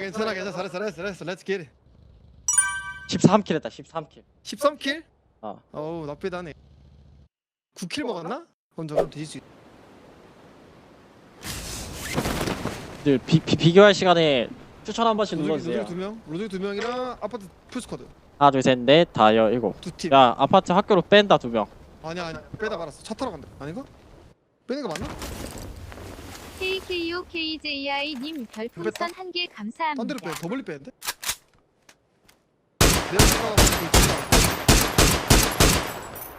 괜찮아 괜찮아 잘했어 잘했어 잘했어. 렛츠 기 13킬 했다 13킬. 13킬? 어. 어우 나쁘다 하네. 9킬 먹었나? 혼자 그럼 뒤질 수 있... 늘 비, 비, 비 교할 시간에 추천 한 번씩 눌러주세요. 로족이 두명 로족이 두 명이랑 아파트 풀스쿼드. 하나 둘셋넷 다여 일곱. 두팀. 야 아파트 학교로 뺀다 두명. 아니야 아니야. 빼다 말았어. 차 타러 간다. 아닌가? 빼는 거 맞나? KKOKJI님 별풍선 한 개딴 감사합니다. 데로 빼, 더 멀리 빼는데? 내가 생각하고 있는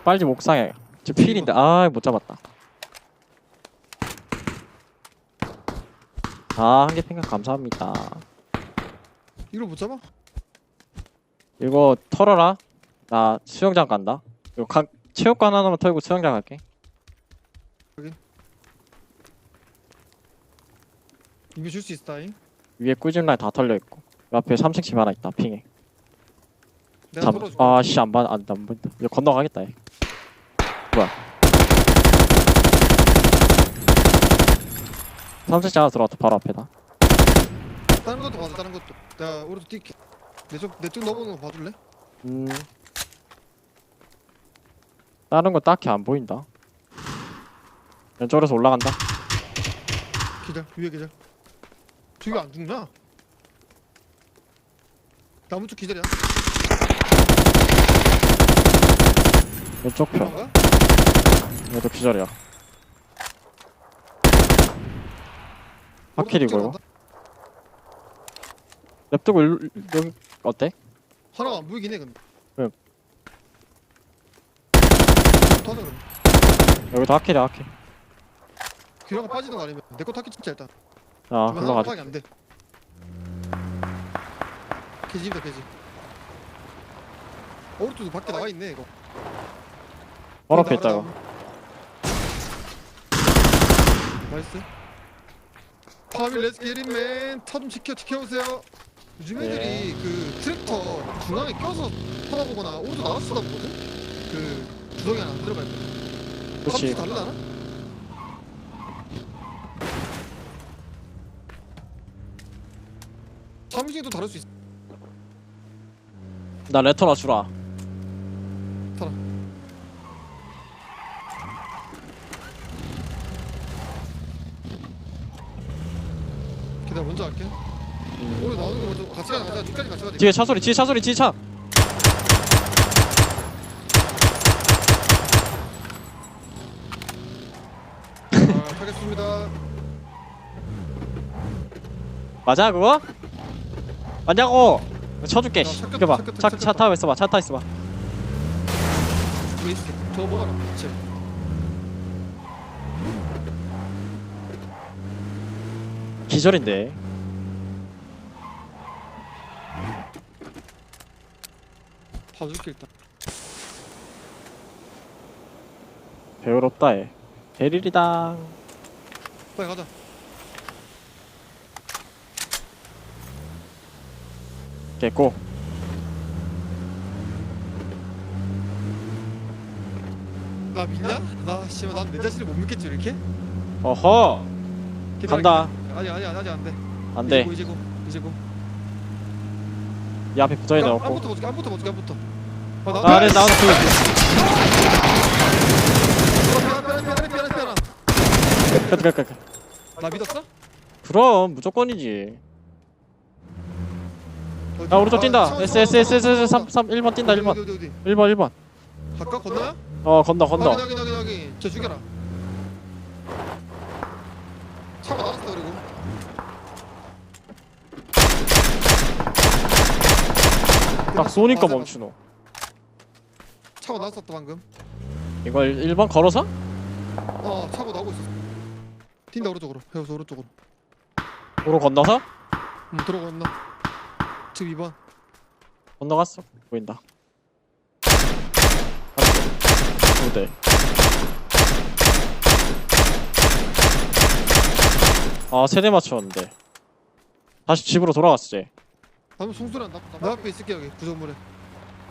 빨리 옥상에. 저 필인데. 아못 잡았다. 아한개 팽각 감사합니다. 이걸 못 잡아? 이거 털어라. 나 수영장 간다. 이거 가, 체육관 하나만 털고 수영장 갈게 이거 줄 수 있다잉 위에 꿀집 라인 다 털려 있고. 그 앞에 3층 집 하나 있다 핑에. 내가 잡, 털어줄게. 아씨 안 봐, 안, 안 보인다. 이거 건너가겠다 얘. 뭐야? 3층 집 하나 들어왔다 바로 앞에다. 다른 것도 봐줘 다른 것도. 내가 오른쪽 뛸게. 내쪽 내쪽 넘어오는 거 봐줄래? 음. 다른 거 딱히 안 보인다. 왼쪽에서 올라간다. 기절 위에 기절 저기 안 죽나? 나무 쪽 기절이야? 왼쪽 편. 도망가? 얘도 기절이야. 하킬이고. 이거 냅두고 일, 여기 어때? 하나가 안 보이긴 해 근데. 왜? 터져 그럼. 여기도 하킬이야 하킬 귀라가 빠지는 거 아니면 내거 타기 진짜 일단 아 글로 가자 파악이 안돼. 개집이다 개집. 오른쪽도 밖에 나와 있네 이거. 바로 앞에 있다 이거. 나이스. 파빌 렛츠 게릿맨 차좀 지켜 지켜오세요. 요즘 네. 애들이 그 트랙터 중앙에 껴서 쳐다보거나 오른쪽 나가서 쳐다보거든? 그 안에 안 들어갈 때 그렇지. 값이 다르다나? 참신도 다를 수 있어. 나 레터나 주라. 기다려 먼저 갈게. 오늘 나오는 거 먼저 같이 가자 뒤까지 같이 가자. 뒤에 차 소리 뒤에 차 소리 뒤에 차. 아, 하겠습니다. 맞아 그거? 맞냐고 쳐줄게. 야, 씨. 잠깐, 이거 잠깐, 봐차 잠깐. 차 타고 있어봐. 차 타고 있어봐. 왜 있어 저거 먹어라 그치 기절인데. 봐줄게 일단. 배우롭다 얘. 베릴이다. 빨리 가자 깼고 나 믿냐? 나 씨발 난내 자신을 못 믿겠지 이렇게? 어허 기다려, 간다 기다려. 아니 아니 아직 안돼 안돼 이제 고 이제 고 이 앞에 붙어있는 거 없고 안부터 보자 안부터 보자 안부터 아, 나아 아래 피하라 피하라 끝, 끝, 끝, 끝. 나 믿었어? 그럼 무조건이지? 야 오른쪽 아, 뛴다. 차, S 차, S 차, S S 차, S 차, 3 3 1번 뛴다 어디, 1번 어디 어디 어디 1번 1번. 갈까 건너야? 어 건너 건너. 확인 확인 확인 저 죽여라. 차가 나갔어 그리고. 딱 쏘니까 맞아, 멈추노. 차가 나갔었다 방금. 이걸 1번 걸어서? 어 차고 나오고 있었어. 튄다 오른쪽으로. 배워서 오른쪽으로. 도로 건너서? 음 들어갔나 지금 2번 건너갔어 보인다 두대 아 세대 맞췄는데 다시 집으로 돌아갔어 쟤 방금 송소리 내 앞에 있을게 여기 구조물에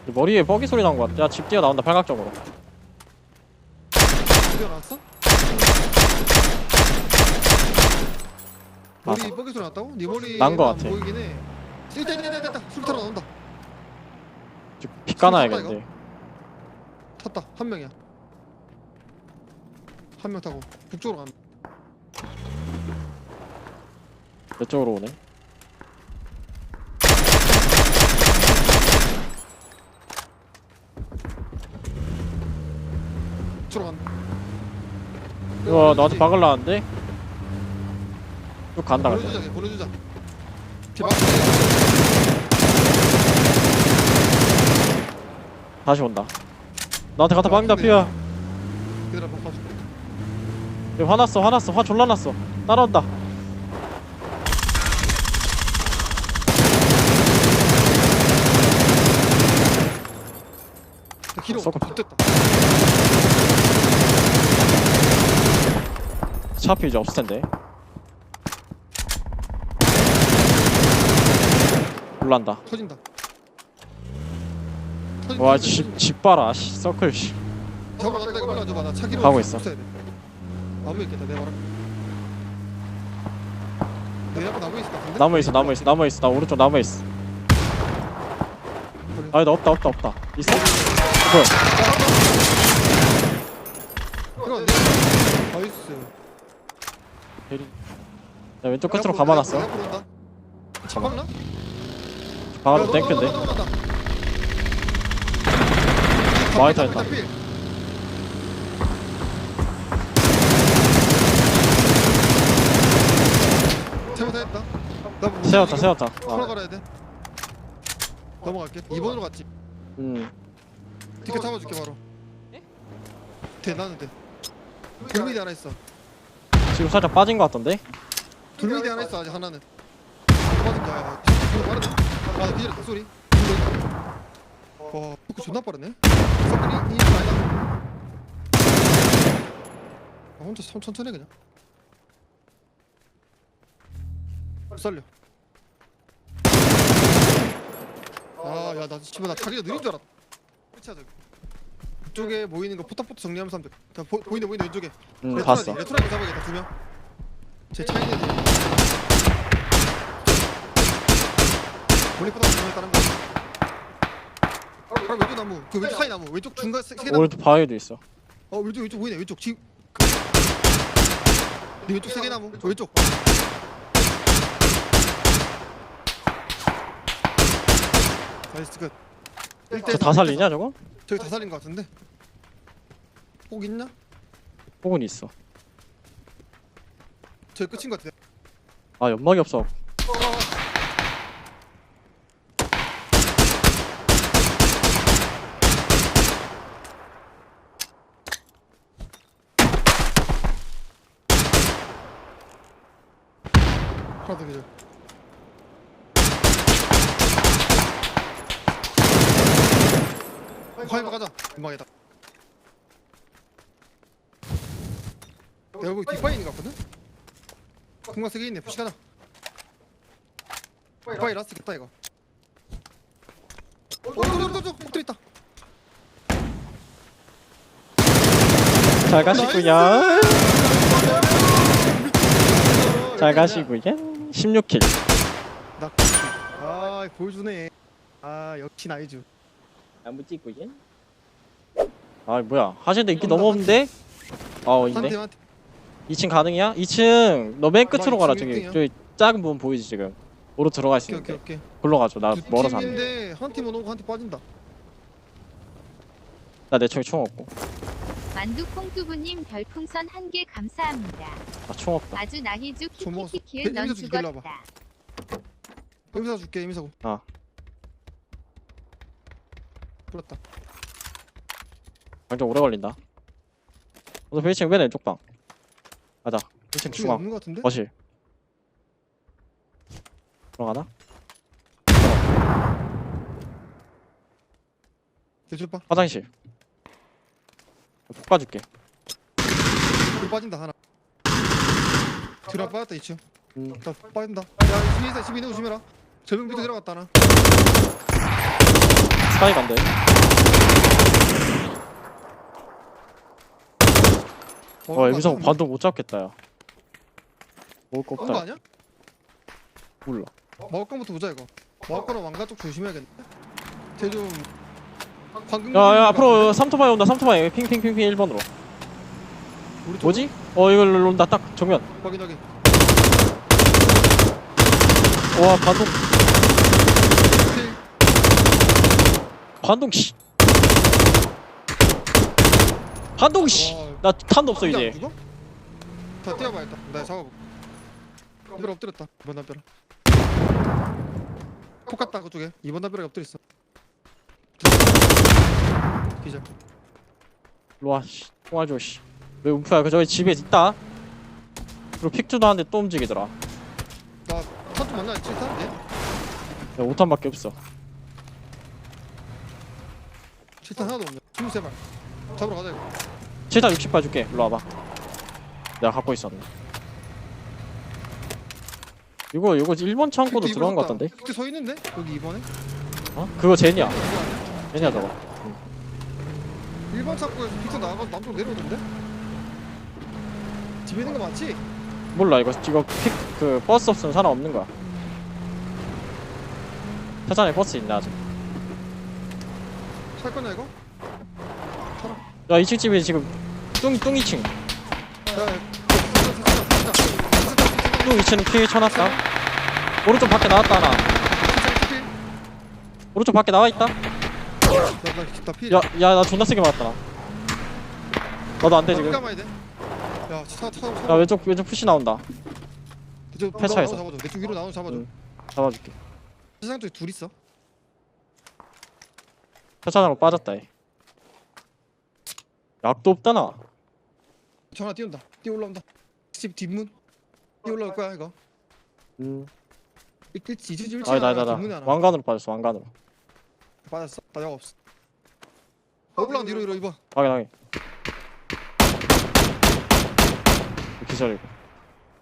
머리에 뻐기 소리 난 거 같아 야집 뛰어 나온다 팔각정으로 뛰어나왔어? 머리 맞아. 뻐기 소리 났다고? 네 머리 난 거 같아. 보이긴 해. 있다 있다 있다. 술 타러 나온다. 피 까놔야겠는데 탔다. 한 명이야. 한 명 타고 북쪽으로 간다. 내 쪽으로 오네 북쪽으로 간다. 이거 나한테 박을라는데? 쭉 간다 근데 보내주자, 걔, 보내주자. 대박. 다시 온다 나한테 갖다 박는다 피야 얘들아, 봐, 봐. 얘 화났어 화났어 화 졸라 났어 따라온다 기록 섞어. 좋됐다. 차 앞에 이제 없을 텐데 터진다. 터진다, 와 집 집 봐라 씨 서클 씨. 잡으러 간다 이거 빨리 줘봐. 나 차기로 가고 있어. 돼. 나무 있겠다 내가 말한 내 앞에 나무 있을 것 같은데? 나무 있어 나무 있어 나무 있어. 나 오른쪽 나무 있어. 아니 나 없다 없다 없다. 있어? 뭐야? 그럼 내 나이스. 대리. 야 왼쪽 끝으로 감아놨어. 내 잡았나? 박아도 땡큐인데 많이 타였다. 잘못했다 나 세웠다 세웠다 풀어 아, 가야 돼 넘어갈게 2번으로 갔지 음 티켓 잡아줄게 바로 돼 나는 돼 돌미디 하나 있어 지금 살짝 빠진 것 같던데? 돌미디 하나 있어 아직 하나는 빠진 거야 야, 빠르네 아 기절했다 소리 와 포크 존나 빠르네 서클이 이 아니다 아, 혼자 천, 천천히 해, 그냥. 살려. 아야나 집에 나 자기가 느린 줄 알았다. 끝이야 저기. 그쪽에 모이는 거 포탑포탑 정리하면서 하면 돼. 자, 보, 보이네 보이네 왼쪽에. 음 레토나디, 봤어. 레토나디 잡아야겠다 두명제 차이네 몰리포탑 두명 다른 거 바로 왼쪽 나무. 그 왼쪽 사이 나무. 왼쪽 중간 세, 세 나무 오른쪽 바위도 있어. 어 왼쪽 왼쪽 보이네 왼쪽 지금 네 왼쪽 세개 나무. 저 왼쪽. 나이스 끝. 저다 살리냐 저거? 저기 다 살린 거 같은데? 꼭 있나? 혹은 있어. 저기 끝인 거 같아 아 연막이 없어 더 기절 화이브 가자 금방이다 내가 보기 있는 거 같거든? 금방 세개 있네 푸시 가자 뒷바위 라스트 겠다 이거 어 저기 복도 있다 잘 가시구요 잘 가시구요 16킬 나 아, 보여주네. 아, 역시 나이주. 나무 찍구요 아 뭐야 하시는데 인기 너무 없는데? 아 어, 있네 한대. 2층 가능이야? 2층 너 맨 끝으로 가라 저기 저기 작은 부분 보이지 지금 오로 들어갈 수 오케이 오케이 있는데 오케이. 글로 가죠 나두 멀어서 안돼나 팀인데 한 팀은 오고 한 팀 빠진다. 내 총이 총 없고 만두 콩두부님 별풍선 한 개 감사합니다. 나 총 없다 아주 나희주 먹었어. 키키키키은 넌 죽일라 죽었다. 임사 줄게 임사. 아. 불었다. 완전 오래 걸린다 어서 1층 맨 왼쪽 방 가자 1층 지금 중앙 없는 거 같은데? 거실 들어가나? 대출봐. 화장실 볶아줄게 불 빠진다 하나. 뒤로 빠졌다 이층. 음. 나 빠진다. 야, 집에 있어. 집에 있는 거 조심해라. 저명 밑에 들어갔다 하나. 스카이 간대 어, 와 여기서 반도 못 잡겠다 야 먹을 거 없다 아니야? 몰라 마법관부터 보자 이거 마법관은 왕관 쪽 조심해야겠는데 쟤좀 방금 야야 앞으로 삼토바이 온다 삼토바이. 핑핑핑핑 1번으로. 우리 쪽? 뭐지? 어 이걸 온다 딱 정면. 확인 확인. 와 필. 관동 씨. 관동 씨나 탄도 없어 이제. 죽어? 다 뛰어봐 일단 나 잡아볼게. 담벼락 엎드렸다. 이번 담벼락 폭 갔다 그쪽에. 이번 담벼락에 엎드렸어 기절. 일로와 씨. 통화 줘 씨왜 움프야 그 저기 집에 있다. 그리고 픽투도 하는데 또 움직이더라. 나 탄도 만나? 탄데 야 5탄밖에 없어. 7탄 하나도 없네. 23발. 잡으러 가자 이거. 7탄 60발 줄게. 일로 와봐. 내가 갖고 있었네. 이거 이거 1번 창고도 픽트 들어간 거 입어줬다. 같던데? 픽트 서 있는데? 여기 2번에? 어? 그거 제니야. 아니야? 제니야 저거 1번 창고에서 픽트 나가서 남쪽 내려오던데 집에 있는 거 맞지? 몰라 이거 이거 픽 그 버스 없으면 사람 없는 거야 차장에 버스 있네 아직 살 거냐 이거? 야 2층 집에 지금 뚱, 뚱 2층 야, 뚱 2층 피 쳐놨다 오른쪽 밖에 나왔다 하나 오른쪽 밖에 나와있다 나나 피. 야 야 나 존나 세게 맞았다 나 나도 안 돼 지금 감아야 돼. 야, 차, 차, 차. 야 왼쪽 왼쪽 푸시 나온다 이쪽 폐차해서. 나눠 잡아줘. 내쪽 위로 나눠 잡아줘. 응. 잡아줄게 세상 쪽에 둘 있어. 차차장으로 빠졌다 얘 약도 없다 나 전화 띄운다. 뛰어 올라온다. 집 뒷문. 뛰어 올라올 거야 이거. 음. 이지 일지. 아니다 아니다 뒷문에 아니다 하나. 왕관으로 빠졌어 왕관으로 맞았어. 나 약 없어. 어, 올라간 뒤로 이로 입어. 확인 확인 기절이고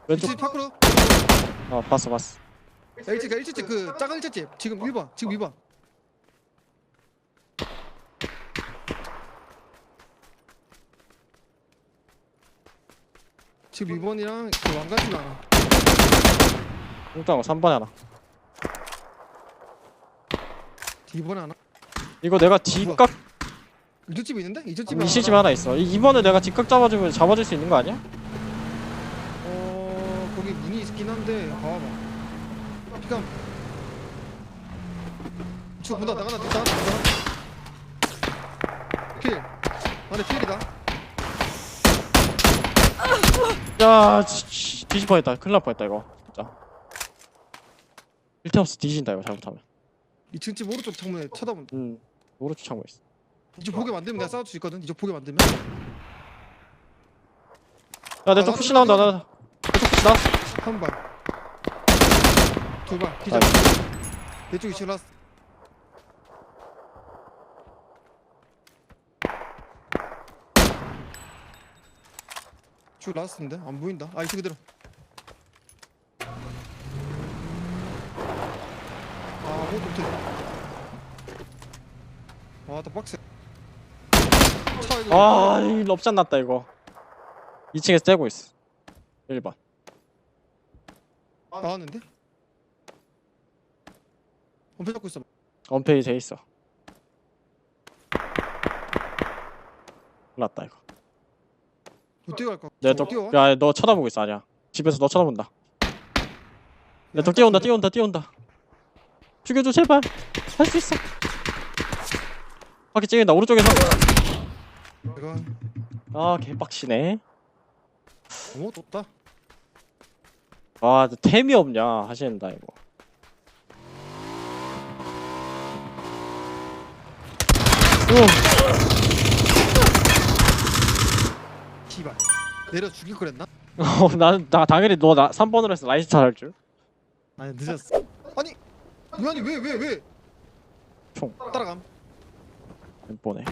왼쪽 밖으로. 아 봤어 봤어 야, 일찍 일찍 그 작은 일찍집 지금 1번. 지금 2번. 지금 2번이랑 그 하나. 뚱뚱한 거 3번에 하나 2번에 하나. 이거 내가 뒷각 이쪽집에 있는데? 이쪽집에 이실집에 하나 있어. 이 2번에 내가 뒷각 잡아주면 잡아줄 수 있는 거 아니야? 어 거기 문이 있긴 한데 봐봐. 피감 저 본다 나가나 나가나 나가나. 필 안에 필이다. 야 씨, 뻔했다. 큰일 날 뻔했다 이거. 진짜 일태 없어 뒤진다 이거 잘못하면 2층 집 오른쪽 창문에 쳐다본다 음 오른쪽 창고 있어. 이쪽 보게 만들면 내가 싸울 수 있거든? 이쪽 보게 만들면? 야내 쪽 아, 푸시 나도 나온다. 나내쪽 푸시 나왔어. 한발. 두 발. 기절. 내쪽 2층 라스 쭉 라스인데? 안 보인다. 아 이쪽 그대로 아 아무것도 못해 아나 빡세 차 이거 아, 이 럽샷 났다 이거. 2층에서 째고 있어. 1번. 나왔는데? 엄폐 잡고 있어 언페이 돼 있어. 났다 이거. 못 뛰어갈까? 내 저거 또, 뛰어? 야, 너 쳐다보고 있어 아니야. 집에서 너 쳐다본다. 내또 뛰어온다, 뛰어온다, 뛰어온다. 죽여줘 제발. 할 수 있어. 밖에 찍는다 오른쪽에서. 내가 아, 개빡치네. 아무것도 없다 아, 너 템이 없냐 하시는다 이거. 기발 내려 죽일 거랬나? 어, 나는 나 당연히 너 나 3번으로 해서 라이스타 할 줄. 아니 늦었어 아니 아니 왜왜 왜? 총. 따라감 보네.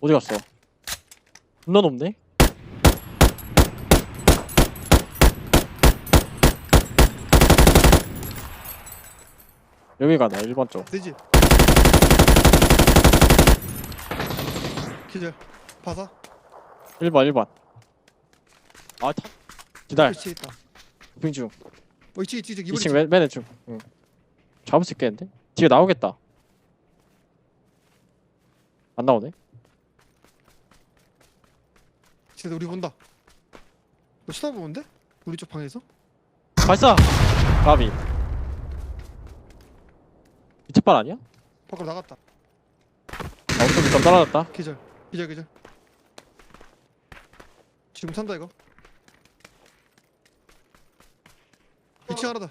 어디 갔어? 존나 높네? 여기 가네 1번 쪽 되지? 기절 봐서 1번 1번 아 타... 기다려. 2층에 있다 빙 중. 어 2층 2층 2층 2층 맨, 맨 왼쪽. 응. 잡을 수 있겠는데? 뒤에 나오겠다. 안 나오네? 쟤네 우리 본다 너 쳐다보는데? 우리 쪽 방에서? 발사! 가비. 밑에 발 아니야? 밖으로 나갔다 아, 우선 좀 떨어졌다. 기절 기절 기절 지금 산다 이거 2층 하나다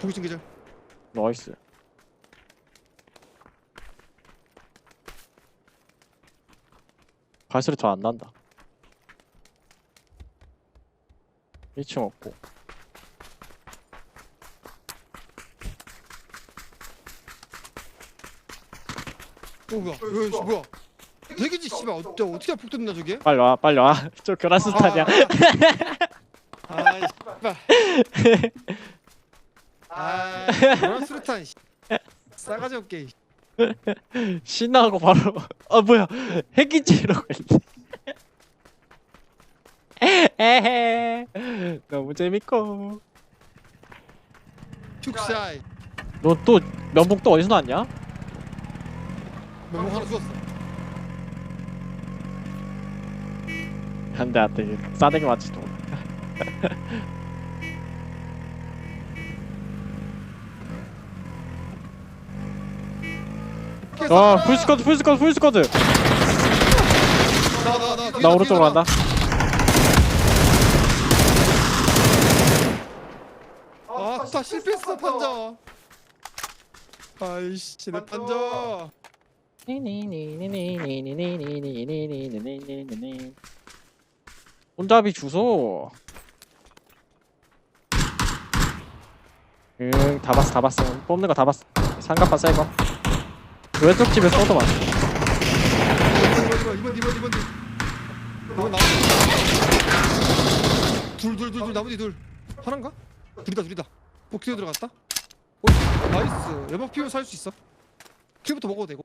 보기층 기절 나이스. 발소리 더 안 난다. 1층 없고. 어 뭐야 이거 이거 뭐야 되게지 씨발 어, 저 어떻게 폭 뜯나 저게? 빨리 와, 빨리 와. 저 교란스탄이야. 아이 씨발 아이 그런 수류탄 씨. 싸가지 없게 씨. 신나고 바로 아 뭐야. 핵인지 이러고 있네. 에헤. 너무 재밌고. 축사이 너 또 면봉 또 어디서 나왔냐? 멘붕 하나 주웠어. 안돼 안돼. 싸대기 맞지 또 아, 풀스쿼드, 풀스쿼드, 풀스쿼드. 나나나 나 오른쪽으로 간다. 아다 실패했어 판자 아이씨 내 판자 혼잡이 주소. 응, 다 봤어, 다 봤어. 뽑는 거 다 봤어. 상가파 새거. 그 왼쪽 집에 쏘도 많아. 이번 이번 이번 이번 이번. 나무 둘둘둘둘 나무 뒤둘. 하나인가? 둘이다 둘이다. 복티어 들어갔다? 오 나이스. 연막 피우면 살수 있어. 킬부터 먹어도 되고.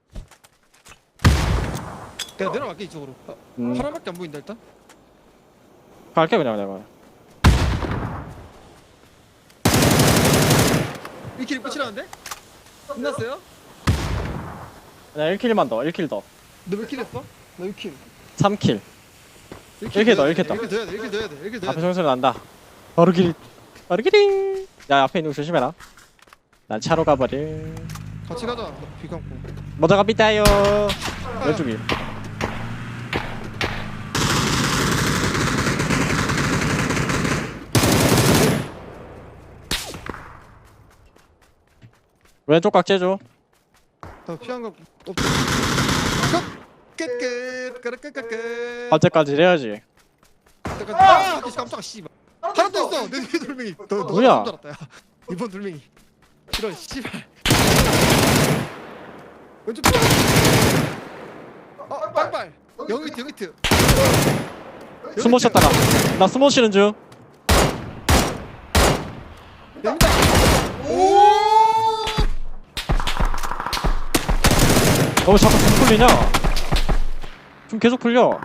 내가 내려갈게 이쪽으로. 아, 음, 하나밖에 안 보인다 일단. 갈게 그냥 내가. 1킬 끝이라는데? 끝났어요? 그냥 1킬만 더, 1킬 더. 너몇 킬 했어? 나 6킬 3킬. 이렇게 더, 이렇게 더. 1킬 더 해야 돼 1킬 더 해야 돼 1킬 더 해야 앞에 돼 총소리 난다. 바로 길이. 야, 앞에 있는 거 조심해라. 난 차로 가버릴. 같이 가자 너 비감고 먼저 갑니다요. 왼쪽이. 왼쪽 각 째줘. 나 피한 거 없어? 끝끝 끝끝끝끝 반째까지 해야지. 아! 깜짝아 씨발 하나 더 있어. 내 뒤에 돌멩이. 너 너가 뭐야? 야. 이번 돌멩이. 이런 씨발. 왼쪽 어 여기 밑에 여기 스모 밑에. 쳤다가. 나 스모 치는 중. 너무 자꾸 좀 풀리냐? 좀 계속 풀려.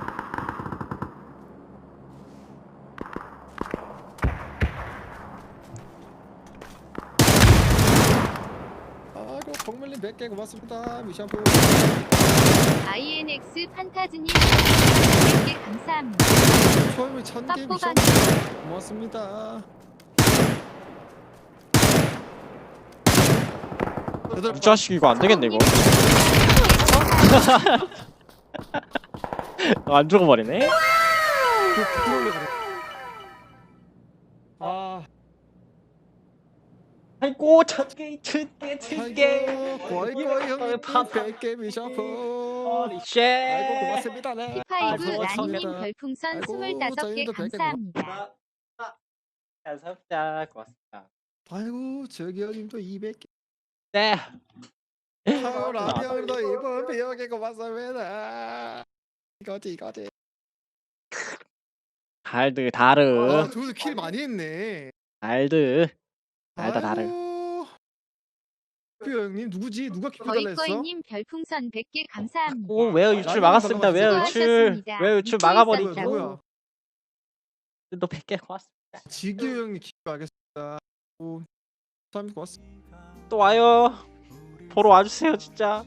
아이고 덕멜님 100개 고맙습니다 미샴푸 INX 판타즈님 100개 감사합니다. 처음에 1000개 빡보가 미샴푸 고맙습니다 이 자식 이거 안 되겠네 이거. 안 죽어버리네. 아 아이고 첫개 첫개 아이고 고이 고이 형님 파- 100개 미샴푸 쉣. 아이고 고맙습니다 네 피파이브 라니님. 별풍선 아이고, 25개 저희도 100개 감사합니다. 감사합니다. 고맙습니다. 아이고 저기 형님도 200개 네. 하라병도 이번 비용에 고맙습니다 이거지 이거지 달드 다르. 아 저도 킬 많이 했네 달드. 달다 다르. 아이고. 표 형님 누구지? 누가 키표 달라 했어? 거이거이님 별풍선 100개 감사합니다. 오, 외어 유출 막았습니다. 외어 유출. 수고하셨습니다. 외어 유출 유추 막아버리고. 있었다고. 뭐야? 또 100개 고맙습니다 지규 형님 기억하겠습니다. 오, 감사합니다. 고맙습니다. 또 와요 보러 와주세요 진짜